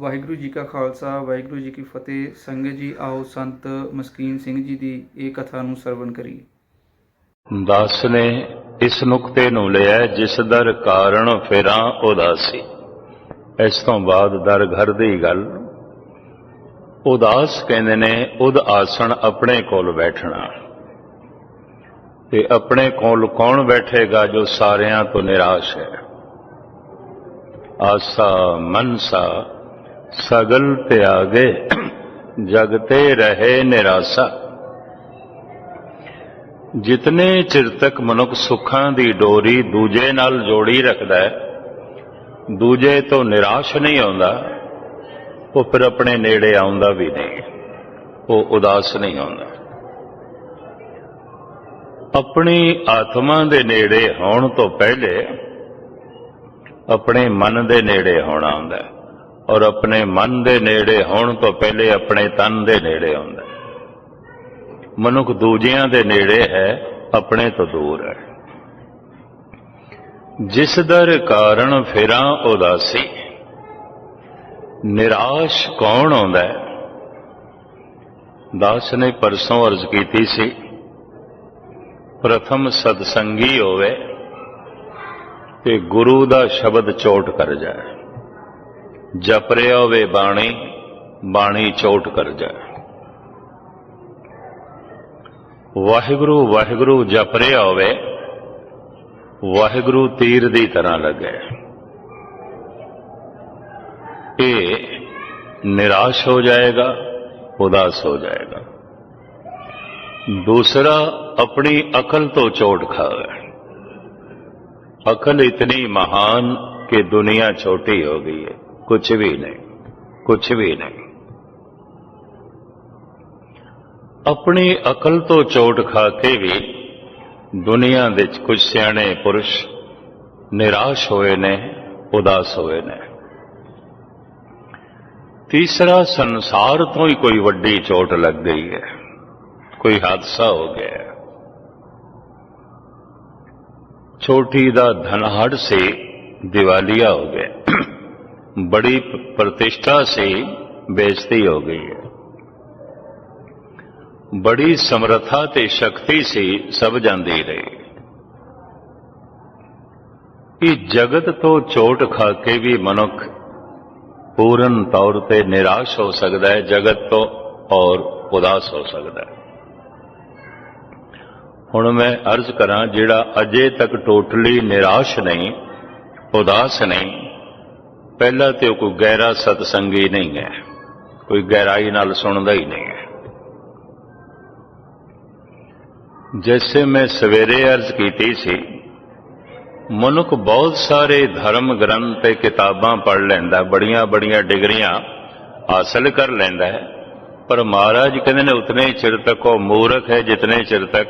ਵਾਹਿਗੁਰੂ ਜੀ ਕਾ ਖਾਲਸਾ, ਵਾਹਿਗੁਰੂ ਜੀ ਕੀ ਫਤਿਹ। ਸੰਗਤ ਜੀ, ਆਓ ਸੰਤ ਮਸਕੀਨ ਸਿੰਘ ਜੀ ਦੀ ਇਹ ਕਥਾ ਨੂੰ ਸਰਵਣ ਕਰੀਏ। ਦਾਸ ਨੇ ਇਸ ਨੁਕਤੇ ਨੂੰ ਲਿਆ, ਜਿਸ ਦਰ ਕਾਰਨ ਫਿਰਾਂ ਉਦਾਸੀ। ਇਸ ਤੋਂ ਬਾਅਦ ਦਰ ਘਰ ਦੀ ਗੱਲ। ਉਦਾਸ ਕਹਿੰਦੇ ਨੇ, ਉਦ ਆਸਣ ਆਪਣੇ ਕੋਲ ਬੈਠਣਾ। ਤੇ ਆਪਣੇ ਕੋਲ ਕੌਣ ਬੈਠੇਗਾ ਜੋ ਸਾਰਿਆਂ ਤੋਂ ਨਿਰਾਸ਼ ਹੈ? ਆਸਾ ਮਨਸਾ ਸਗਲ ਤਿਆਗੇ ਜਗਤੇ ਰਹੇ ਨਿਰਾਸਾ। ਜਿਤਨੇ ਚਿਰ ਤੱਕ ਮਨੁੱਖ ਸੁੱਖਾਂ ਦੀ ਡੋਰੀ ਦੂਜੇ ਨਾਲ ਜੋੜੀ ਰੱਖਦਾ ਹੈ, ਦੂਜੇ ਤੋਂ ਨਿਰਾਸ਼ ਨਹੀਂ ਆਉਂਦਾ, ਉਹ ਫਿਰ ਆਪਣੇ ਨੇੜੇ ਆਉਂਦਾ ਵੀ ਨਹੀਂ, ਉਹ ਉਦਾਸ ਨਹੀਂ ਆਉਂਦਾ। ਆਪਣੀ ਆਤਮਾ ਦੇ ਨੇੜੇ ਹੋਣ ਤੋਂ ਪਹਿਲੇ ਆਪਣੇ ਮਨ ਦੇ ਨੇੜੇ ਹੋਣਾ ਹੁੰਦਾ ਹੈ। ਔਰ ਆਪਣੇ ਮਨ ਦੇ ਨੇੜੇ ਹੋਣ ਤੋਂ ਪਹਿਲੇ ਆਪਣੇ ਤਨ ਦੇ ਨੇੜੇ ਹੁੰਦਾ ਮਨੁੱਖ ਦੂਜਿਆਂ ਦੇ ਨੇੜੇ ਹੈ, ਆਪਣੇ ਤੋਂ ਦੂਰ ਹੈ। ਜਿਸ ਦਰ ਕਾਰਨ ਫਿਰਾਂ ਉਦਾਸੀ, ਨਿਰਾਸ਼ ਕੌਣ ਆਉਂਦਾ ਹੈ? ਦਾਸ ਨੇ ਪਰਸੋਂ ਅਰਜ਼ ਕੀਤੀ ਸੀ, ਪ੍ਰਥਮ ਸਤਸੰਗੀ ਹੋਵੇ ਤੇ ਗੁਰੂ ਦਾ ਸ਼ਬਦ ਚੋਟ ਕਰ ਜਾਏ। ਜਪ ਰਿਹਾ ਹੋਵੇ ਬਾਣੀ ਬਾਣੀ ਚੋਟ ਕਰ ਜਾਏ। ਵਾਹਿਗੁਰੂ ਵਾਹਿਗੁਰੂ ਜਪ ਰਿਹਾ ਹੋਵੇ, ਵਾਹਿਗੁਰੂ ਤੀਰ ਦੀ ਤਰ੍ਹਾਂ ਲੱਗੇ। ਇਹ ਨਿਰਾਸ਼ ਹੋ ਜਾਏਗਾ, ਉਦਾਸ ਹੋ ਜਾਏਗਾ। ਦੂਸਰਾ, ਆਪਣੀ ਅਕਲ ਤੋਂ ਚੋਟ ਖਾਵੇ। ਅਕਲ ਇਤਨੀ ਮਹਾਨ ਕਿ ਦੁਨੀਆ ਛੋਟੀ ਹੋ ਗਈ ਹੈ। ਕੁਝ ਵੀ ਨਹੀਂ ਕੁਝ ਵੀ ਨਹੀਂ। ਆਪਣੀ ਅਕਲ ਤੋਂ ਚੋਟ ਖਾ ਕੇ ਵੀ ਦੁਨੀਆ ਵਿੱਚ ਕੁਝ ਸਿਆਣੇ ਪੁਰਸ਼ ਨਿਰਾਸ਼ ਹੋਏ ਨੇ, ਉਦਾਸ ਹੋਏ ਨੇ। ਤੀਸਰਾ ਸੰਸਾਰ ਤੋਂ ਹੀ ਕੋਈ ਵੱਡੀ ਚੋਟ ਲੱਗ ਗਈ ਹੈ, ਕੋਈ ਹਾਦਸਾ ਹੋ ਗਿਆ ਛੋਟੀ ਦਾ ਧਨਹੜ ਸੀ, ਦਿਵਾਲੀਆ ਹੋ ਗਿਆ। ਬੜੀ ਪ੍ਰਤਿਸ਼ਠਾ ਸੀ ਬੇਇੱਜ਼ਤੀ ਹੋ ਗਈ ਹੈ। ਬੜੀ ਸਮਰੱਥਾ ਤੇ ਸ਼ਕਤੀ ਸੀ ਸਭ ਜਾਂਦੀ ਰਹੀ। ਇਹ ਜਗਤ ਤੋਂ ਚੋਟ ਖਾ ਕੇ ਵੀ ਮਨੁੱਖ ਪੂਰਨ ਤੌਰ ਤੇ ਨਿਰਾਸ਼ ਹੋ ਸਕਦਾ ਹੈ, ਜਗਤ ਤੋਂ ਔਰ ਉਦਾਸ ਹੋ ਸਕਦਾ ਹੈ। ਹੁਣ ਮੈਂ ਅਰਜ਼ ਕਰਾਂ, ਜਿਹੜਾ ਅਜੇ ਤੱਕ ਟੋਟਲੀ ਨਿਰਾਸ਼ ਨਹੀਂ, ਉਦਾਸ ਨਹੀਂ ਪਹਿਲਾਂ ਤੇ ਉਹ ਕੋਈ ਗਹਿਰਾ ਸਤਸੰਗੀ ਨਹੀਂ ਹੈ। ਕੋਈ ਗਹਿਰਾਈ ਨਾਲ ਸੁਣਦਾ ਹੀ ਨਹੀਂ ਹੈ। ਜੈਸੇ ਮੈਂ ਸਵੇਰੇ ਅਰਜ਼ ਕੀਤੀ ਸੀ, ਮਨੁੱਖ ਬਹੁਤ ਸਾਰੇ ਧਰਮ ਗ੍ਰੰਥ ਤੇ ਕਿਤਾਬਾਂ ਪੜ੍ਹ ਲੈਂਦਾ, ਬੜੀਆਂ ਬੜੀਆਂ ਡਿਗਰੀਆਂ ਹਾਸਲ ਕਰ ਲੈਂਦਾ ਹੈ। ਪਰ ਮਹਾਰਾਜ ਕਹਿੰਦੇ ਨੇ, ਉਤਨੇ ਚਿਰ ਤੱਕ ਉਹ ਮੂਰਖ ਹੈ, ਜਿਤਨੇ ਚਿਰ ਤੱਕ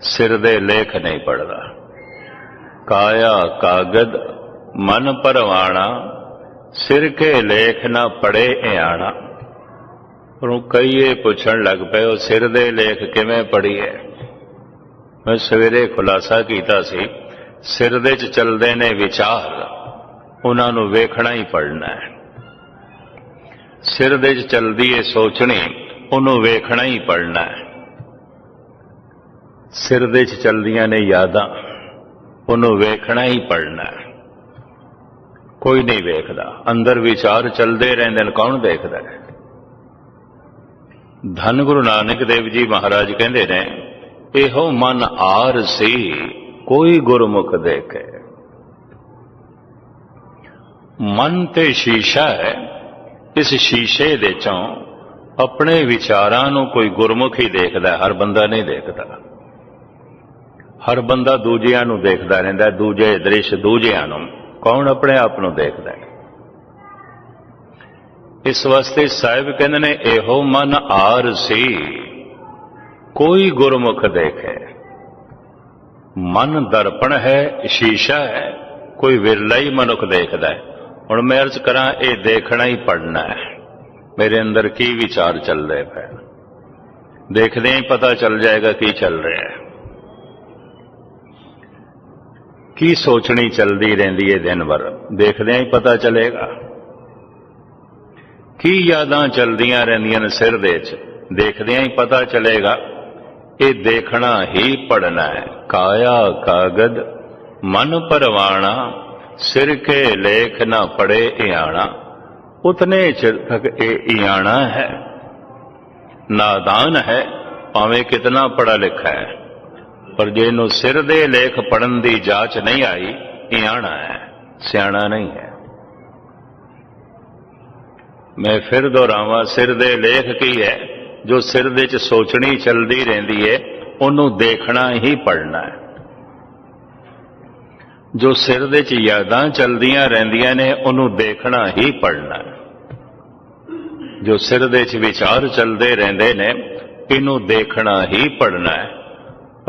ਸਿਰ ਦੇ ਲੇਖ ਨਹੀਂ ਪੜਦਾ ਕਾਇਆ ਕਾਗਦ ਮਨ ਪਰਵਾਣਾ ਸਿਰ ਕੇ ਲੇਖ ਨਾ ਪੜੇ ਇਆਣਾ। ਉਹ ਕਈ ਇਹ ਪੁੱਛਣ ਲੱਗ ਪਏ, ਉਹ ਸਿਰ ਦੇ ਲੇਖ ਕਿਵੇਂ ਪੜੀਏ ਮੈਂ ਸਵੇਰੇ ਖੁਲਾਸਾ ਕੀਤਾ ਸੀ, ਸਿਰ ਦੇ ਚ ਚੱਲਦੇ ਨੇ ਵਿਚਾਰ, ਉਹਨਾਂ ਨੂੰ ਵੇਖਣਾ ਹੀ ਪੜਨਾ ਹੈ। ਸਿਰ ਦੇ ਚ ਚੱਲਦੀ ਏ ਸੋਚਣੀ, ਉਹਨੂੰ ਵੇਖਣਾ ਹੀ ਪੜਨਾ ਹੈ। ਸਿਰ ਦੇ ਚ ਚੱਲਦੀਆਂ ਨੇ ਯਾਦਾਂ, ਉਹਨੂੰ ਵੇਖਣਾ ਹੀ ਪੜਨਾ ਹੈ। ਕੋਈ ਨਹੀਂ ਵੇਖਦਾ। ਅੰਦਰ ਵਿਚਾਰ ਚੱਲਦੇ ਰਹਿੰਦੇ ਨੇ, ਕੌਣ ਦੇਖਦਾ ਹੈ? ਧੰਨ ਗੁਰੂ ਨਾਨਕ ਦੇਵ ਜੀ ਮਹਾਰਾਜ ਕਹਿੰਦੇ ਨੇ, ਇਹੋ ਮਨ ਆਰ ਸੀ, ਕੋਈ ਗੁਰਮੁਖ ਦੇਖੇ। ਮਨ ਤੇ ਸ਼ੀਸ਼ਾ ਹੈ, ਇਸ ਸ਼ੀਸ਼ੇ ਦੇ ਚੋਂ ਆਪਣੇ ਵਿਚਾਰਾਂ ਨੂੰ ਕੋਈ ਗੁਰਮੁਖ ਹੀ ਦੇਖਦਾ, ਹਰ ਬੰਦਾ ਨਹੀਂ ਦੇਖਦਾ। ਹਰ ਬੰਦਾ ਦੂਜਿਆਂ ਨੂੰ ਦੇਖਦਾ ਰਹਿੰਦਾ, ਦੂਜੇ ਦ੍ਰਿਸ਼ ਦੂਜਿਆਂ ਨੂੰ। ਕੌਣ ਆਪਣੇ ਆਪ ਨੂੰ ਦੇਖਦਾ ਹੈ? ਇਸ ਵਾਸਤੇ ਸਾਹਿਬ ਕਹਿੰਦੇ ਨੇ, ਇਹੋ ਮਨ ਆਰ ਸੀ, ਕੋਈ ਗੁਰਮੁਖ ਦੇਖੇ। ਮਨ ਦਰਪਣ ਹੈ, ਸ਼ੀਸ਼ਾ ਹੈ, ਕੋਈ ਵਿਰਲਾ ਹੀ ਮਨੁੱਖ ਦੇਖਦਾ ਹੈ। ਹੁਣ ਮੈਂ ਅਰਜ਼ ਕਰਾਂ, ਇਹ ਦੇਖਣਾ ਹੀ ਪੜਨਾ ਹੈ। ਮੇਰੇ ਅੰਦਰ ਕੀ ਵਿਚਾਰ ਚੱਲ ਰਹੇ ਪਏ ਦੇਖਦੇ ਹੀ ਪਤਾ ਚੱਲ ਜਾਏਗਾ ਕੀ ਚੱਲ ਰਿਹਾ ਹੈ। ਕੀ ਸੋਚਣੀ ਚੱਲਦੀ ਰਹਿੰਦੀ ਹੈ ਦਿਨ ਭਰ? ਦੇਖਦਿਆਂ ਹੀ ਪਤਾ ਚਲੇਗਾ। ਕੀ ਯਾਦਾਂ ਚਲਦੀਆਂ ਰਹਿੰਦੀਆਂ ਨੇ ਸਿਰ ਦੇ 'ਚ ਦੇਖਦਿਆਂ ਹੀ ਪਤਾ ਚਲੇਗਾ। ਇਹ ਦੇਖਣਾ ਹੀ ਪੜਨਾ ਹੈ। ਕਾਇਆ ਕਾਗਦ, ਮਨ ਪਰਵਾਣਾ, ਸਿਰ ਕੇ ਲੇਖ ਨਾ ਪੜੇ ਇਆਣਾ। ਉਤਨੇ ਚਿਰ ਤੱਕ ਇਹ ਇਆਣਾ ਹੈ। ਨਾਦਾਨ ਹੈ, ਭਾਵੇਂ ਕਿਤਨਾ ਪੜਾ ਲਿਖਾ ਹੈ। ਪਰ ਜਿਹਨੂੰ ਸਿਰ ਦੇ ਲੇਖ ਪੜਨ ਦੀ ਜਾਂਚ ਨਹੀਂ ਆਈ ਇਹ ਇਆਣਾ ਹੈ, ਸਿਆਣਾ ਨਹੀਂ ਹੈ। ਮੈਂ ਫਿਰ ਦੁਹਰਾਵਾਂ, ਸਿਰ ਦੇ ਲੇਖ ਕੀ ਹੈ? ਜੋ ਸਿਰ ਦੇ ਵਿੱਚ ਸੋਚਣੀ ਚੱਲਦੀ ਰਹਿੰਦੀ ਹੈ ਉਹਨੂੰ ਦੇਖਣਾ ਹੀ ਪੜਨਾ ਹੈ। ਜੋ ਸਿਰ ਦੇ ਵਿੱਚ ਯਾਦਾਂ ਚੱਲਦੀਆਂ ਰਹਿੰਦੀਆਂ ਨੇ, ਉਹਨੂੰ ਦੇਖਣਾ ਹੀ ਪੜਨਾ ਹੈ। ਜੋ ਸਿਰ ਦੇ ਵਿੱਚ ਵਿਚਾਰ ਚੱਲਦੇ ਰਹਿੰਦੇ ਨੇ, ਇਹਨੂੰ ਦੇਖਣਾ ਹੀ ਪੜਨਾ ਹੈ।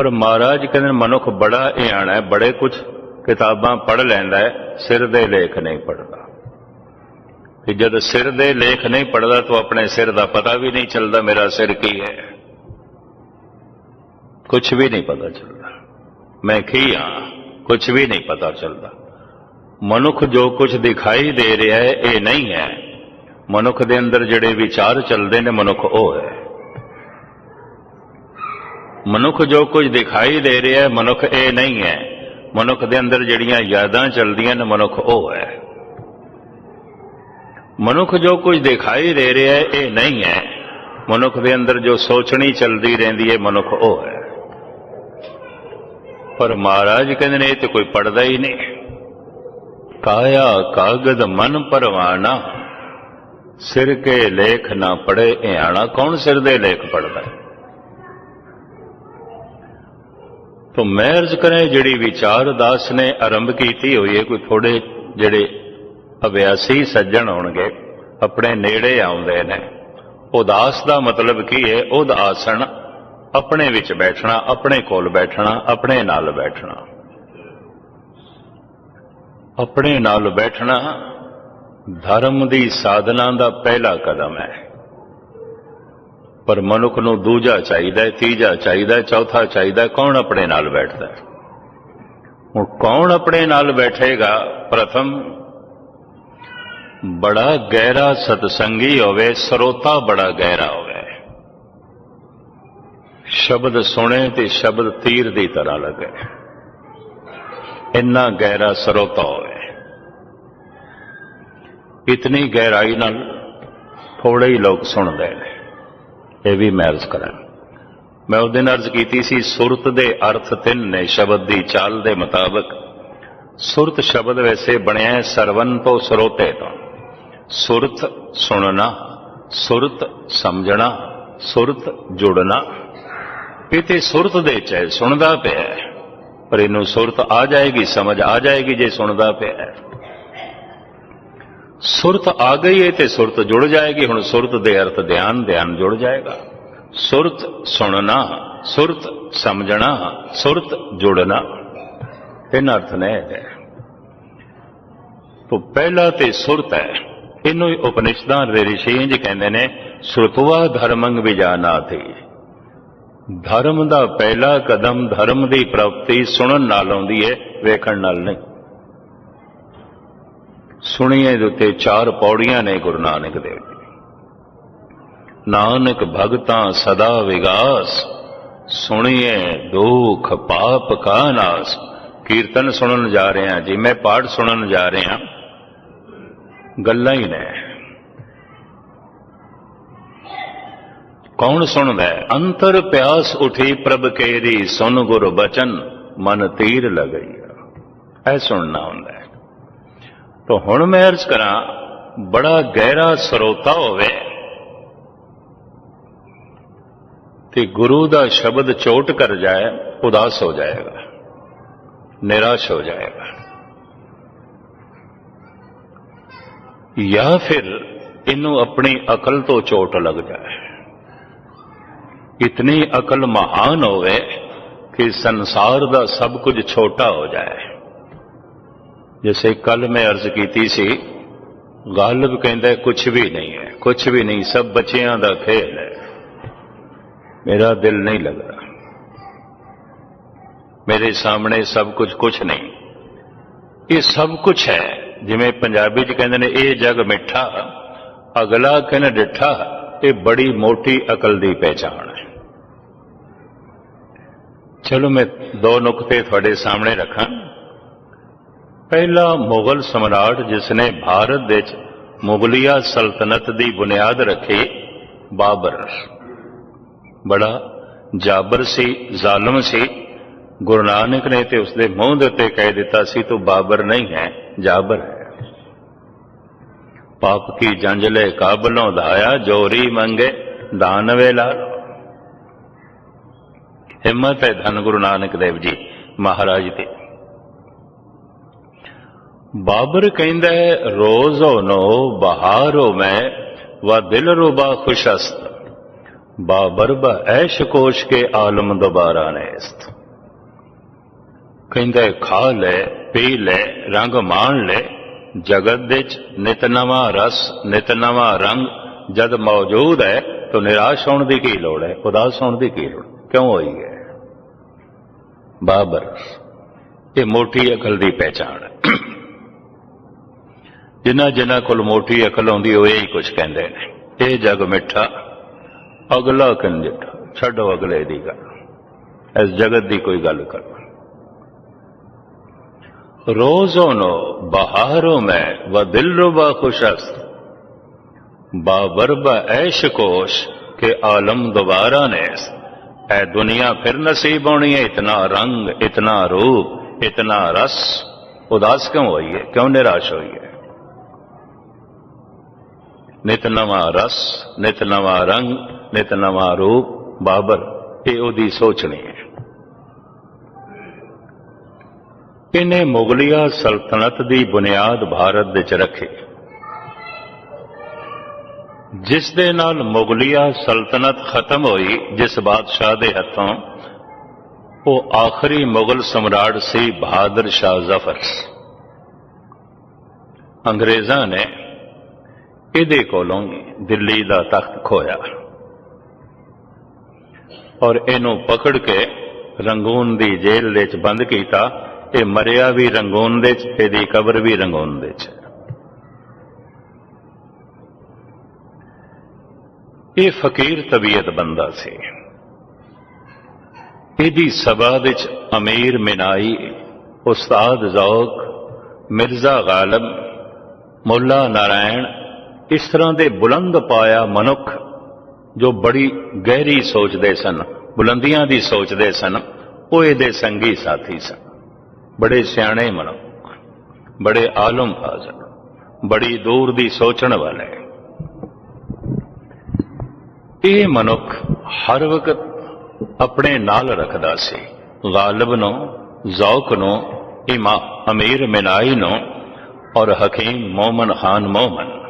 ਪਰ ਮਹਾਰਾਜ ਕਹਿੰਦੇ ਮਨੁੱਖ ਬੜਾ ਇਆਣਾ ਹੈ, ਬੜੇ ਕੁਝ ਕਿਤਾਬਾਂ ਪੜ੍ਹ ਲੈਂਦਾ ਹੈ, ਸਿਰ ਦੇ ਲੇਖ ਨਹੀਂ ਪੜਦਾ ਕਿ ਜਦ ਸਿਰ ਦੇ ਲੇਖ ਨਹੀਂ ਪੜਦਾ ਤਾਂ ਆਪਣੇ ਸਿਰ ਦਾ ਪਤਾ ਵੀ ਨਹੀਂ ਚੱਲਦਾ, ਮੇਰਾ ਸਿਰ ਕੀ ਹੈ। ਕੁਝ ਵੀ ਨਹੀਂ ਪਤਾ ਚੱਲਦਾ। ਮੈਂ ਕੀ ਹਾਂ ਕੁਝ ਵੀ ਨਹੀਂ ਪਤਾ ਚੱਲਦਾ। ਮਨੁੱਖ ਜੋ ਕੁਝ ਦਿਖਾਈ ਦੇ ਰਿਹਾ ਹੈ, ਇਹ ਨਹੀਂ ਹੈ। ਮਨੁੱਖ ਦੇ ਅੰਦਰ ਜਿਹੜੇ ਵਿਚਾਰ ਚੱਲਦੇ ਨੇ, ਮਨੁੱਖ ਉਹ ਹੈ। ਮਨੁੱਖ ਜੋ ਕੁਝ ਦਿਖਾਈ ਦੇ ਰਿਹਾ ਹੈ, ਮਨੁੱਖ ਇਹ ਨਹੀਂ ਹੈ। ਮਨੁੱਖ ਦੇ ਅੰਦਰ ਜਿਹੜੀਆਂ ਯਾਦਾਂ ਚੱਲਦੀਆਂ ਨੇ, ਮਨੁੱਖ ਉਹ ਹੈ। ਮਨੁੱਖ ਜੋ ਕੁਝ ਦਿਖਾਈ ਦੇ ਰਿਹਾ ਹੈ, ਇਹ ਨਹੀਂ ਹੈ। ਮਨੁੱਖ ਦੇ ਅੰਦਰ ਜੋ ਸੋਚਣੀ ਚੱਲਦੀ ਰਹਿੰਦੀ ਹੈ, ਮਨੁੱਖ ਉਹ ਹੈ। ਪਰ ਮਹਾਰਾਜ ਕਹਿੰਦੇ ਨੇ, ਇਹ ਤੇ ਕੋਈ ਪੜਦਾ ਹੀ ਨਹੀਂ। ਕਾਇਆ ਕਾਗਦ ਮਨ ਪਰਵਾਣਾ, ਸਿਰ ਕੇ ਲੇਖ ਨਾ ਪੜੇ ਇਆਣਾ ਕੌਣ ਸਿਰ ਦੇ ਲੇਖ ਪੜਦਾ ਹੈ? ਤੋ ਮੈਂ ਅਰਜ਼ ਕਰਾਂ ਜਿਹੜੀ ਵਿਚਾਰ ਦਾਸ ਨੇ ਆਰੰਭ ਕੀਤੀ ਹੋਈ ਹੈ, ਕੋਈ ਥੋੜੇ ਜਿਹੜੇ ਅਭਿਆਸੀ ਸੱਜਣ ਹੋਣਗੇ, ਆਪਣੇ ਨੇੜੇ ਆਉਂਦੇ ਨੇ। ਉਦਾਸ ਦਾ ਮਤਲਬ ਕੀ ਹੈ? ਉਦਾਸਣ ਆਪਣੇ ਵਿੱਚ ਬੈਠਣਾ, ਆਪਣੇ ਕੋਲ ਬੈਠਣਾ, ਆਪਣੇ ਨਾਲ ਬੈਠਣਾ। ਆਪਣੇ ਨਾਲ ਬੈਠਣਾ ਧਰਮ ਦੀ ਸਾਧਨਾ ਦਾ ਪਹਿਲਾ ਕਦਮ ਹੈ। ਪਰ ਮਨੁੱਖ ਨੂੰ ਦੂਜਾ ਚਾਹੀਦਾ ਹੈ, ਤੀਜਾ ਚਾਹੀਦਾ ਹੈ, ਚੌਥਾ ਚਾਹੀਦਾ ਕੌਣ ਆਪਣੇ ਨਾਲ ਬੈਠਦਾ ਹੈ? ਹੁਣ ਕੌਣ ਆਪਣੇ ਨਾਲ ਬੈਠੇਗਾ? ਪ੍ਰਥਮ ਬੜਾ ਗਹਿਰਾ ਸਤਸੰਗੀ ਹੋਵੇ, ਸਰੋਤਾ ਬੜਾ ਗਹਿਰਾ ਹੋਵੇ। ਸ਼ਬਦ ਸੁਣੇ ਤੇ ਸ਼ਬਦ ਤੀਰ ਦੀ ਤਰ੍ਹਾਂ ਲੱਗੇ। ਇੰਨਾ ਗਹਿਰਾ ਸਰੋਤਾ ਹੋਵੇ। ਇਤਨੀ ਗਹਿਰਾਈ ਨਾਲ ਥੋੜੇ ਹੀ ਲੋਕ ਸੁਣਦੇ ਨੇ। ਇਹ ਵੀ ਮੈਂ ਅਰਜ਼ ਕਰਾਂ ਮੈਂ ਉਸ ਦਿਨ ਅਰਜ਼ ਕੀਤੀ ਸੀ, ਸੁਰਤ ਦੇ ਅਰਥ ਤਿੰਨ ਨੇ, ਸ਼ਬਦ ਦੀ ਚਾਲ ਦੇ ਮੁਤਾਬਕ। ਸੁਰਤ ਸ਼ਬਦ ਵੈਸੇ ਬਣਿਆ ਹੈ ਸਰਵਨ ਤੋਂ ਸਰੋਤੇ ਤੋਂ। ਸੁਰਤ ਸੁਣਨਾ, ਸੁਰਤ ਸਮਝਣਾ, ਸੁਰਤ ਜੁੜਨਾ। ਇਹ ਤੇ ਸੁਰਤ ਦੇ ਚ ਹੈ ਸੁਣਦਾ ਪਿਆ ਪਰ ਇਹਨੂੰ ਸੁਰਤ ਆ ਜਾਏਗੀ, ਸਮਝ ਆ ਜਾਏਗੀ ਜੇ ਸੁਣਦਾ ਪਿਆ ਸੁਰਤ ਆ ਗਈ ਹੈ ਤੇ ਸੁਰਤ ਜੁੜ ਜਾਏਗੀ, ਹੁਣ ਸੁਰਤ ਦੇ ਅਰਥ ਧਿਆਨ ਧਿਆਨ ਜੁੜ ਜਾਏਗਾ। ਸੁਰਤ ਸੁਣਨਾ, ਸੁਰਤ ਸਮਝਣਾ, ਸੁਰਤ ਜੁੜਨਾ, ਇਹਨਾਂ ਅਰਥ ਨੇ ਹੈ ਪਹਿਲਾ ਤੇ ਸੁਰਤ ਹੈ। ਇਹਨੂੰ ਉਪਨਿਸ਼ਦਾਂ ਦੇ ਰਿਸ਼ੀ ਇੰਜ ਕਹਿੰਦੇ ਨੇ, ਸੁਰਤਵਾ ਧਰਮੰਗ ਵਿਜਾਨਾਤੀ। ਧਰਮ ਦਾ ਪਹਿਲਾ ਕਦਮ, ਧਰਮ ਦੀ ਪ੍ਰਾਪਤੀ ਸੁਣਨ ਨਾਲ ਆਉਂਦੀ ਹੈ ਵੇਖਣ ਨਾਲ ਨਹੀਂ। ਸੁਣੀਏ ਦੇ ਉੱਤੇ ਚਾਰ ਪੌੜੀਆਂ ਨੇ ਗੁਰੂ ਨਾਨਕ ਦੇਵ ਜੀ। ਨਾਨਕ ਭਗਤਾਂ ਸਦਾ ਵਿਗਾਸ, ਸੁਣੀਏ ਦੁਖ ਪਾਪ ਕਾ ਨਾਸ। ਕੀਰਤਨ ਸੁਣਨ ਜਾ ਰਹੇ ਹਾਂ ਜੀ, ਮੈਂ ਪਾਠ ਸੁਣਨ ਜਾ ਰਿਹਾ ਗੱਲਾਂ ਹੀ ਨੇ। ਕੌਣ ਸੁਣਦਾ ਹੈ? ਅੰਤਰ ਪਿਆਸ ਉਠੀ ਪ੍ਰਭ ਕੇਰੀ, ਸੁਨ ਗੁਰ ਬਚਨ, ਮਨ ਤੀਰ ਲਗਈ ਐ ਸੁਣਨਾ ਹੁੰਦਾ ਹੈ। ਤਾਂ ਹੁਣ ਮੈਂ ਅਰਜ਼ ਕਰਾਂ, ਬੜਾ ਗਹਿਰਾ ਸਰੋਤਾ ਹੋਵੇ ਤੇ ਗੁਰੂ ਦਾ ਸ਼ਬਦ ਚੋਟ ਕਰ ਜਾਏ, ਉਦਾਸ ਹੋ ਜਾਏਗਾ, ਨਿਰਾਸ਼ ਹੋ ਜਾਏਗਾ। ਜਾਂ ਫਿਰ ਇਹਨੂੰ ਆਪਣੀ ਅਕਲ ਤੋਂ ਚੋਟ ਲੱਗ ਜਾਏ। ਇਤਨੀ ਅਕਲ ਮਹਾਨ ਹੋਵੇ ਕਿ ਸੰਸਾਰ ਦਾ ਸਭ ਕੁਝ ਛੋਟਾ ਹੋ ਜਾਏ। ਜਿਵੇਂ ਕੱਲ ਮੈਂ ਅਰਜ਼ ਕੀਤੀ ਸੀ ਗਾਲਬ ਕਹਿੰਦਾ ਕੁਝ ਵੀ ਨਹੀਂ ਹੈ ਕੁਝ ਵੀ ਨਹੀਂ ਸਭ ਬੱਚਿਆਂ ਦਾ ਖੇਲ ਹੈ ਮੇਰਾ ਦਿਲ ਨਹੀਂ ਲੱਗਦਾ ਮੇਰੇ ਸਾਹਮਣੇ ਸਭ ਕੁਝ ਕੁਝ ਨਹੀਂ ਇਹ ਸਭ ਕੁਝ ਹੈ ਜਿਵੇਂ ਪੰਜਾਬੀ ਚ ਕਹਿੰਦੇ ਨੇ ਇਹ ਜਗ ਮਿੱਠਾ ਅਗਲਾ ਕਿਨ ਡਿਠਾ ਇਹ ਬੜੀ ਮੋਟੀ ਅਕਲ ਦੀ ਪਹਿਚਾਣ ਹੈ ਚਲੋ ਮੈਂ ਦੋ ਨੁਕਤੇ ਤੁਹਾਡੇ ਸਾਹਮਣੇ ਰੱਖਾਂ ਪਹਿਲਾ ਮੁਗਲ ਸਮਰਾਟ ਜਿਸ ਨੇ ਭਾਰਤ ਵਿੱਚ ਮੁਗਲਿਆ ਸਲਤਨਤ ਦੀ ਬੁਨਿਆਦ ਰੱਖੀ, ਬਾਬਰ। ਬੜਾ ਜਾਬਰ ਸੀ, ਜ਼ਾਲਮ ਸੀ। ਗੁਰੂ ਨਾਨਕ ਨੇ ਤੇ ਉਸਦੇ ਮੂੰਹ ਦੇ ਉੱਤੇ ਕਹਿ ਦਿੱਤਾ ਸੀ, ਤੂੰ ਬਾਬਰ ਨਹੀਂ ਹੈ, ਜਾਬਰ ਹੈ। ਪਾਪ ਕੀ ਜੰਜਲੇ ਕਾਬਲੋਂ ਧਾਇਆ, ਜੋਰੀ ਮੰਗੇ ਦਾਨਵੇ ਲਾ ਹਿੰਮਤ ਹੈ ਧੰਨ ਗੁਰੂ ਨਾਨਕ ਦੇਵ ਜੀ ਮਹਾਰਾਜ ਦੀ। ਬਾਬਰ ਕਹਿੰਦਾ ਹੈ, ਰੋਜ਼ੋ ਨੋ, ਬਹਾਰ ਹੋ ਮੈਂ, ਵਾ ਦਿਲ ਰੁਬਾ ਖੁਸ਼ਸਤ। ਬਾਬਰ ਬਾ ਐਸ਼ ਕੋਸ਼ ਕੇ ਆਲਮ ਦੁਬਾਰਾ ਨੇਸਤ। ਕਹਿੰਦਾ ਖਾ ਲੈ, ਪੀ ਲੈ, ਰੰਗ ਮਾਣ ਲੈ, ਜਗਤ ਵਿੱਚ ਨਿਤ ਨਵਾਂ ਰਸ, ਨਿਤ ਨਵਾਂ ਰੰਗ, ਜਦ ਮੌਜੂਦ ਹੈ, ਤਾਂ ਨਿਰਾਸ਼ ਹੋਣ ਦੀ ਕੀ ਲੋੜ ਹੈ, ਉਦਾਸ ਹੋਣ ਦੀ ਕੀ ਲੋੜ, ਕਿਉਂ ਹੋਈ ਹੈ? ਬਾਬਰ, ਇਹ ਮੋਟੀ ਅਕਲ ਦੀ ਪਛਾਣ ਜਿਨ੍ਹਾਂ ਜਿਨ੍ਹਾਂ ਕੋਲ ਮੋਟੀ ਅਕਲ ਆਉਂਦੀ, ਉਹ ਇਹੀ ਕੁਝ ਕਹਿੰਦੇ ਨੇ। ਇਹ ਜਗ ਮਿੱਠਾ, ਅਗਲਾ ਕੰਜਟਾ ਛੱਡੋ ਅਗਲੇ ਦੀ ਗੱਲ। ਇਸ ਜਗਤ ਦੀ ਕੋਈ ਗੱਲ ਕਰੋ। ਰੋਜ਼ੋਂ ਨੋ, ਬਹਾਰੋਂ ਮੈਂ, ਵਾ ਦਿਲ ਰੁਬਾ ਖੁਸ਼ਸ ਬਾਬਰਬਾ ਐਸ਼ ਕੋਸ਼, ਕਿ ਆਲਮ ਦੁਬਾਰਾ ਨੇ ਐ ਦੁਨੀਆ ਫਿਰ ਨਸੀਬ ਹੋਣੀ ਹੈ ਇਤਨਾ ਰੰਗ, ਇਤਨਾ ਰੂਪ, ਇਤਨਾ ਰਸ। ਉਦਾਸ ਕਿਉਂ ਹੋਈਏ? ਕਿਉਂ ਨਿਰਾਸ਼ ਹੋਈਏ? ਨਿਤ ਨਵਾਂ ਰਸ, ਨਿਤ ਨਵਾਂ ਰੰਗ, ਨਿਤ ਨਵਾਂ ਰੂਪ, ਬਾਬਰ, ਇਹ ਉਹਦੀ ਸੋਚਣੀ ਹੈ। ਇਹਨੇ ਮੁਗਲਿਆ ਸਲਤਨਤ ਦੀ ਬੁਨਿਆਦ ਭਾਰਤ ਵਿੱਚ ਰੱਖੀ। ਜਿਸ ਦੇ ਨਾਲ ਮੁਗਲਿਆ ਸਲਤਨਤ ਖਤਮ ਹੋਈ, ਜਿਸ ਬਾਦਸ਼ਾਹ ਦੇ ਹੱਥੋਂ, ਉਹ ਆਖਰੀ ਮੁਗਲ ਸਮਰਾਟ ਸੀ ਬਹਾਦਰ ਸ਼ਾਹ ਜ਼ਫਰ। ਅੰਗਰੇਜ਼ਾਂ ਨੇ ਇਹਦੇ ਕੋਲੋਂ ਦਿੱਲੀ ਦਾ ਤਖਤ ਖੋਇਆ ਔਰ ਇਹਨੂੰ ਪਕੜ ਕੇ ਰੰਗੂਨ ਦੀ ਜੇਲ੍ਹ ਵਿੱਚ ਬੰਦ ਕੀਤਾ। ਇਹ ਮਰਿਆ ਵੀ ਰੰਗੂਨ ਦੇ ਚ ਇਹਦੀ ਕਬਰ ਵੀ ਰੰਗੂਨ ਦੇ ਚ ਇਹ ਫਕੀਰ ਤਬੀਅਤ ਬੰਦਾ ਸੀ। ਇਹਦੀ ਸਭਾ ਵਿੱਚ ਅਮੀਰ ਮਿਨਾਈ, ਉਸਤਾਦ ਜ਼ੌਕ, ਮਿਰਜ਼ਾ ਗਾਲਬ, ਮੁੱਲਾ ਨਾਰਾਇਣ ਇਸ ਤਰ੍ਹਾਂ ਦੇ ਬੁਲੰਦ ਪਾਇਆ ਮਨੁੱਖ ਜੋ ਬੜੀ ਗਹਿਰੀ ਸੋਚਦੇ ਸਨ, ਬੁਲੰਦੀਆਂ ਦੀ ਸੋਚਦੇ ਸਨ, ਉਹ ਇਹਦੇ ਸੰਗੀ ਸਾਥੀ ਸਨ। ਬੜੇ ਸਿਆਣੇ ਮਨੁੱਖ ਬੜੇ ਆਲਮ ਫਾਜ਼ਲ ਬੜੀ ਦੂਰ ਦੀ ਸੋਚਣ ਵਾਲੇ। ਇਹ ਮਨੁੱਖ ਹਰ ਵਕਤ ਆਪਣੇ ਨਾਲ ਰੱਖਦਾ ਸੀ ਗਾਲਬ ਨੂੰ, ਜ਼ੌਕ ਨੂੰ ਇਮਾ ਅਮੀਰ ਮਿਨਾਈ ਨੂੰ ਔਰ ਹਕੀਮ ਮੋਮਨ ਖਾਨ ਮੋਮਨ।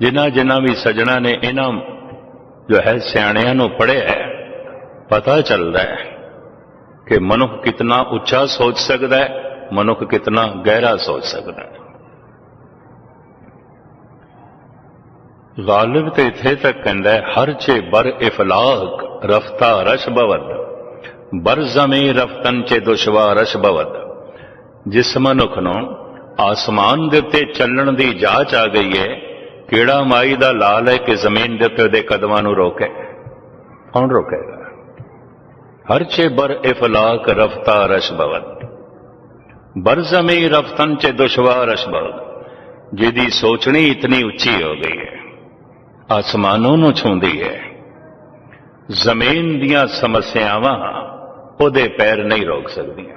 ਜਿਨ੍ਹਾਂ ਜਿਨ੍ਹਾਂ ਵੀ ਸਜਣਾ ਨੇ ਇਹਨਾਂ ਜੋ ਹੈ ਸਿਆਣਿਆਂ ਨੂੰ ਪੜ੍ਹਿਆ ਪਤਾ ਚੱਲਦਾ ਹੈ ਕਿ ਮਨੁੱਖ ਕਿਤਨਾ ਉੱਚਾ ਸੋਚ ਸਕਦਾ ਹੈ, ਮਨੁੱਖ ਕਿਤਨਾ ਗਹਿਰਾ ਸੋਚ ਸਕਦਾ ਹੈ। ਗਾਲਿਬ ਤੇ ਇੱਥੇ ਤੱਕ ਕਹਿੰਦਾ ਹਰ ਚੇ ਬਰ ਇਫਲਾਕ ਰਫਤਾ ਰਸ਼ ਬਵਦ, ਬਰ ਜ਼ਮੀ ਰਫਤਨ ਚੇ ਦੁਸ਼ਵਾ ਰਸ਼ ਬਵਦ। ਜਿਸ ਮਨੁੱਖ ਨੂੰ ਆਸਮਾਨ ਦੇ ਉੱਤੇ ਚੱਲਣ ਦੀ ਜਾਚ ਆ ਗਈ ਹੈ ਕਿਹੜਾ ਮਾਈ ਦਾ ਲਾਲ ਹੈ ਕਿ ਜ਼ਮੀਨ ਦੇ ਉੱਤੇ ਉਹਦੇ ਕਦਮਾਂ ਨੂੰ ਰੋਕੇ? ਕੌਣ ਰੋਕੇਗਾ? ਹਰ ਚੇ ਬਰ ਇਫਲਾਕ ਰਫਤਾ ਰਸ਼ ਬਵਦ। ਬਰ ਰਫਤਨ ਚ ਦੁਸ਼ਵਾਰ ਰਸ਼ ਜਿਹਦੀ ਸੋਚਣੀ ਇਤਨੀ ਉੱਚੀ ਹੋ ਗਈ ਹੈ। ਆਸਮਾਨੋਂ ਨੂੰ ਛੂੰਦੀ ਹੈ। ਜ਼ਮੀਨ ਦੀਆਂ ਸਮੱਸਿਆਵਾਂ ਉਹਦੇ ਪੈਰ ਨਹੀਂ ਰੋਕ ਸਕਦੀਆਂ।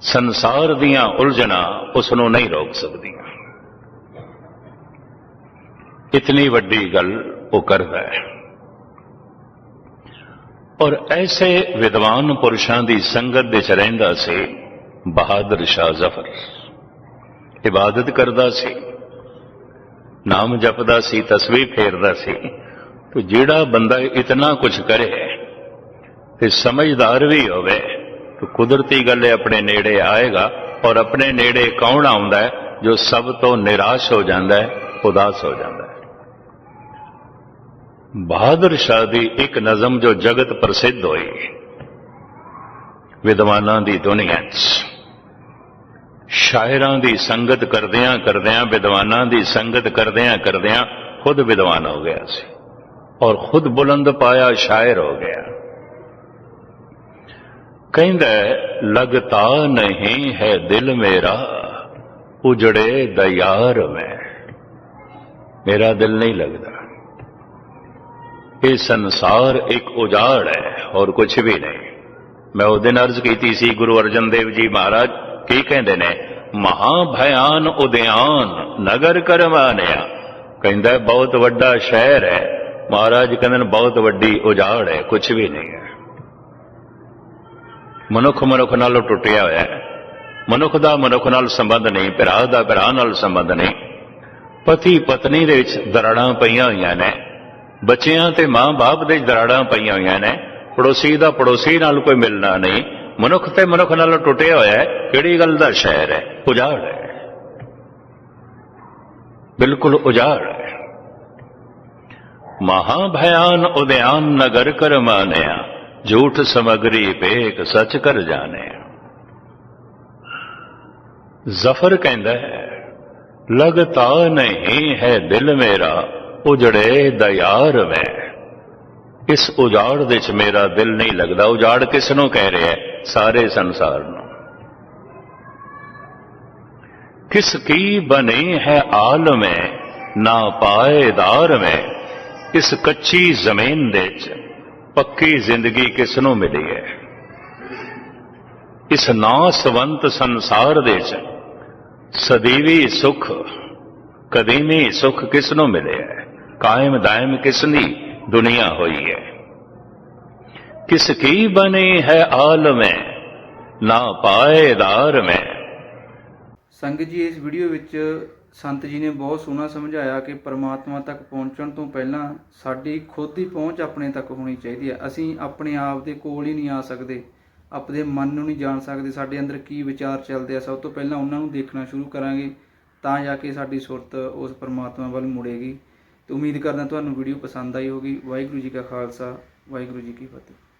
ਸੰਸਾਰ ਦੀਆਂ ਉਲਝਣਾ ਉਸ ਨੂੰ ਨਹੀਂ ਰੋਕ ਸਕਦੀਆਂ। ਇਤਨੀ ਵੱਡੀ ਗੱਲ ਉਹ ਕਰਦਾ ਹੈ ਔਰ ਐਸੇ ਵਿਦਵਾਨ ਪੁਰਸ਼ਾਂ ਦੀ ਸੰਗਤ ਵਿੱਚ ਰਹਿੰਦਾ ਸੀ ਬਹਾਦਰ ਸ਼ਾਹ ਜ਼ਫਰ ਇਬਾਦਤ ਕਰਦਾ ਸੀ ਨਾਮ ਜਪਦਾ ਸੀ ਤਸਵੀਰ ਫੇਰਦਾ ਸੀ ਤੇ ਜਿਹੜਾ ਬੰਦਾ ਇਤਨਾ ਕੁਝ ਕਰੇ ਤੇ ਸਮਝਦਾਰ ਵੀ ਹੋਵੇ ਤਾਂ ਕੁਦਰਤੀ ਗੱਲ ਹੈ ਆਪਣੇ ਨੇੜੇ ਆਏਗਾ ਔਰ ਆਪਣੇ ਨੇੜੇ ਕੌਣ ਆਉਂਦਾ ਜੋ ਸਭ ਤੋਂ ਨਿਰਾਸ਼ ਹੋ ਜਾਂਦਾ ਹੈ ਉਦਾਸ ਹੋ ਜਾਂਦਾ ਬਹਾਦਰ ਸ਼ਾਹ ਦੀ ਇੱਕ ਨਜ਼ਮ ਜੋ ਜਗਤ ਪ੍ਰਸਿੱਧ ਹੋਈ। ਵਿਦਵਾਨਾਂ ਦੀ ਦੁਨੀਆ 'ਚ। ਸ਼ਾਇਰਾਂ ਦੀ ਸੰਗਤ ਕਰਦਿਆਂ ਕਰਦਿਆਂ, ਵਿਦਵਾਨਾਂ ਦੀ ਸੰਗਤ ਕਰਦਿਆਂ ਕਰਦਿਆਂ ਖੁਦ ਵਿਦਵਾਨ ਹੋ ਗਿਆ ਸੀ ਔਰ ਖੁਦ ਬੁਲੰਦ ਪਾਇਆ ਸ਼ਾਇਰ ਹੋ ਗਿਆ। ਕਹਿੰਦਾ ਲਗਤਾ ਨਹੀਂ ਹੈ ਦਿਲ ਮੇਰਾ, ਉਜੜੇ ਦਿਆਰ ਮੈਂ। ਮੇਰਾ ਦਿਲ ਨਹੀਂ ਲੱਗਦਾ। ਇਹ ਸੰਸਾਰ ਇੱਕ ਉਜਾੜ ਹੈ ਔਰ ਕੁਝ ਵੀ ਨਹੀਂ। ਮੈਂ ਉਹ ਦਿਨ ਅਰਜ਼ ਕੀਤੀ ਸੀ, ਗੁਰੂ ਅਰਜਨ ਦੇਵ ਜੀ ਮਹਾਰਾਜ, ਕੀ ਕਹਿੰਦੇ ਨੇ? ਮਹਾ ਭਿਆਨ ਉਦਿਆਨ ਨਗਰ ਕਰਵਾਨਿਆ। ਕਹਿੰਦਾ, ਬਹੁਤ ਵੱਡਾ ਸ਼ਹਿਰ ਹੈ। ਮਹਾਰਾਜ ਕਹਿੰਦੇ ਨੇ, ਬਹੁਤ ਵੱਡੀ ਉਜਾੜ ਹੈ ਕੁਝ ਵੀ ਨਹੀਂ ਹੈ। ਮਨੁੱਖ ਮਨੁੱਖ ਨਾਲੋਂ ਟੁੱਟਿਆ ਹੋਇਆ ਹੈ। ਮਨੁੱਖ ਦਾ ਮਨੁੱਖ ਨਾਲ ਸੰਬੰਧ ਨਹੀਂ ਭਰਾ ਦਾ ਭਰਾ ਨਾਲ ਸੰਬੰਧ ਨਹੀਂ। ਪਤੀ ਪਤਨੀ ਦੇ ਵਿੱਚ ਦਰਾੜਾਂ ਪਈਆਂ ਹੋਈਆਂ ਨੇ। ਬੱਚਿਆਂ ਤੇ ਮਾਂ-ਬਾਪ ਦੇ ਦਰਾੜਾਂ ਪਈਆਂ ਹੋਈਆਂ ਨੇ। ਪੜੋਸੀ ਦਾ ਪੜੋਸੀ ਨਾਲ ਕੋਈ ਮਿਲਣਾ ਨਹੀਂ। ਮਨੁੱਖ ਤੇ ਮਨੁੱਖ ਨਾਲ ਟੁੱਟਿਆ ਹੋਇਆ ਹੈ। ਕਿਹੜੀ ਗੱਲ ਦਾ ਸ਼ਹਿਰ ਹੈ? ਉਜਾੜ ਹੈ। ਬਿਲਕੁਲ ਉਜਾੜ ਹੈ। ਮਹਾ ਭਿਆਨ ਉਦਿਆਨ ਨਗਰ ਕਰ ਮਾਨਿਆ। ਝੂਠ ਸਮਗਰੀ ਪੇਕ ਸੱਚ ਕਰ ਜਾਣਿਆ। ਜ਼ਫਰ ਕਹਿੰਦਾ ਹੈ ਲਗਤਾ ਨਹੀਂ ਹੈ ਦਿਲ ਮੇਰਾ। ਉਜੜੇ ਦਿਆਰ ਮੈਂ ਇਸ ਉਜਾੜ ਦੇ ਵਿੱਚ ਮੇਰਾ ਦਿਲ ਨਹੀਂ ਲੱਗਦਾ। ਉਜਾੜ ਕਿਸ ਨੂੰ ਕਹਿ ਰਿਹਾ ਸਾਰੇ ਸੰਸਾਰ ਨੂੰ। ਕਿਸ ਕੀ ਬਨੇ ਹੈ ਆਲਮੇ ਨਾ ਪਾਏਦਾਰ ਮੈਂ ਇਸ ਕੱਚੀ ਜ਼ਮੀਨ ਦੇ ਚ ਪੱਕੀ ਜ਼ਿੰਦਗੀ ਕਿਸ ਨੂੰ ਮਿਲੀ ਹੈ? ਇਸ ਨਾਸਵੰਤ ਸੰਸਾਰ ਦੇ ਵਿੱਚ ਸਦੀਵੀ ਸੁਖ, ਕਦੀਮੀ ਸੁਖ ਕਿਸ ਨੂੰ ਮਿਲਿਆ ਹੈ? ਕਾਇਮ ਦਾਇਮ ਕਿਸ ਦੀ ਦੁਨੀਆ ਹੋਈ ਹੈ? ਕਿਸ ਕੀ ਬਣੀ ਹੈ ਆਲਮੇ ਨਾ ਪਾਏਦਾਰ ਮੈਂ। ਸੰਗਤ ਜੀ, ਇਸ ਵੀਡੀਓ ਵਿੱਚ ਸੰਤ ਜੀ ਨੇ ਬਹੁਤ ਸੋਹਣਾ ਸਮਝਾਇਆ ਕਿ ਪਰਮਾਤਮਾ ਤੱਕ ਪਹੁੰਚਣ ਤੋਂ ਪਹਿਲਾਂ ਸਾਡੀ ਖੁਦ ਦੀ ਪਹੁੰਚ ਆਪਣੇ ਤੱਕ ਹੋਣੀ ਚਾਹੀਦੀ ਹੈ। ਅਸੀਂ ਆਪਣੇ ਆਪ ਦੇ ਕੋਲ ਹੀ ਨਹੀਂ ਆ ਸਕਦੇ, ਆਪਣੇ ਮਨ ਨੂੰ ਨਹੀਂ ਜਾਣ ਸਕਦੇ, ਸਾਡੇ ਅੰਦਰ ਕੀ ਵਿਚਾਰ ਚੱਲਦੇ ਆ। ਸਭ ਤੋਂ ਪਹਿਲਾਂ ਉਹਨਾਂ ਨੂੰ ਦੇਖਣਾ ਸ਼ੁਰੂ ਕਰਾਂਗੇ ਤਾਂ ਜਾ ਕੇ ਸਾਡੀ ਸੁਰਤ ਉਸ ਪਰਮਾਤਮਾ ਵੱਲ ਮੁੜੇਗੀ। ਤੇ ਉਮੀਦ ਕਰਦਾ ਤੁਹਾਨੂੰ ਵੀਡੀਓ ਪਸੰਦ ਆਈ ਹੋਗੀ ਵਾਹਿਗੁਰੂ ਜੀ ਕਾ ਖਾਲਸਾ, ਵਾਹਿਗੁਰੂ ਜੀ ਕੀ ਫਤਿਹ।